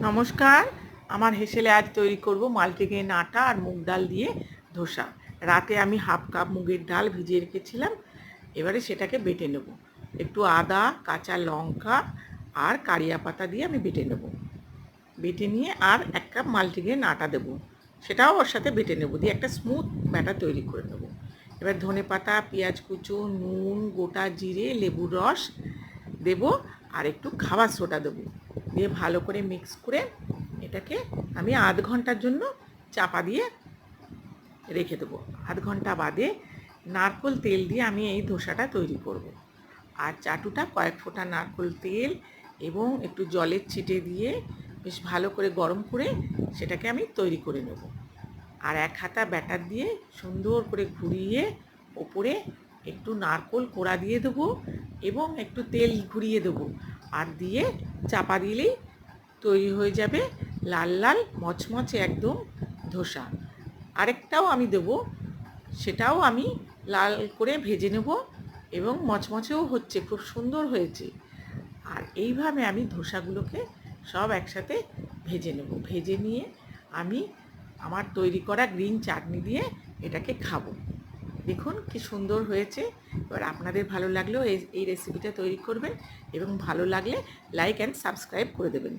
নমস্কার। আমার হেসেলে আজ তৈরি করব মাল্টিগ্রেন আটা আর মুগ ডাল দিয়ে ধোসা। রাতে আমি হাফ কাপ মুগের ডাল ভিজিয়ে রেখেছিলাম। এবারে সেটাকে বেটে নেব। একটু আদা, কাঁচা লঙ্কা আর কারিয়া পাতা দিয়ে আমি বেটে নেব। বেটে নিয়ে আর এক কাপ মাল্টিগ্রেন আটা দেবো। সেটাও ওর সাথে বেটে নেব। দিয়ে একটা স্মুথ ব্যাটার তৈরি করে নেব। এবার ধনে পাতা, পেঁয়াজ কুচো, নুন, গোটা জিরে, লেবুর রস দেব। আর একটু খাবার সোডা দেবো। দিয়ে ভালো করে মিক্স করে এটাকে আমি আধ ঘণ্টার জন্য চাপা দিয়ে রেখে দেবো। আধ ঘণ্টা বাদে নারকোল তেল দিয়ে আমি এই ধোসাটা তৈরি করব। আর চাটুটা কয়েক ফোঁটা নারকোল তেল এবং একটু জলের ছিটে দিয়ে বেশ ভালো করে গরম করে সেটাকে আমি তৈরি করে নেব। আর এক হাতা ব্যাটার দিয়ে সুন্দর করে ঘুরিয়ে ওপরে একটু নারকোল কোড়া দিয়ে দেবো। এবং একটু তেল ঘুরিয়ে দেবো। আর দিয়ে চাপা দিলেই তৈরি হয়ে যাবে লাল লাল মচমচে একদম ধোসা। আরেকটাও আমি দেবো, সেটাও আমি লাল করে ভেজে নেব এবং মচমচেও হচ্ছে, খুব সুন্দর হয়েছে। আর এইভাবে আমি ধোসাগুলোকে সব একসাথে ভেজে নেব। ভেজে নিয়ে আমি আমার তৈরি করা গ্রিন চাটনি দিয়ে এটাকে খাব। দেখুন কি সুন্দর হয়েছে। এবার আপনাদের ভালো লাগলেও এই এই রেসিপিটা তৈরি করবেন এবং ভালো লাগলে লাইক অ্যান্ড সাবস্ক্রাইব করে দেবেন।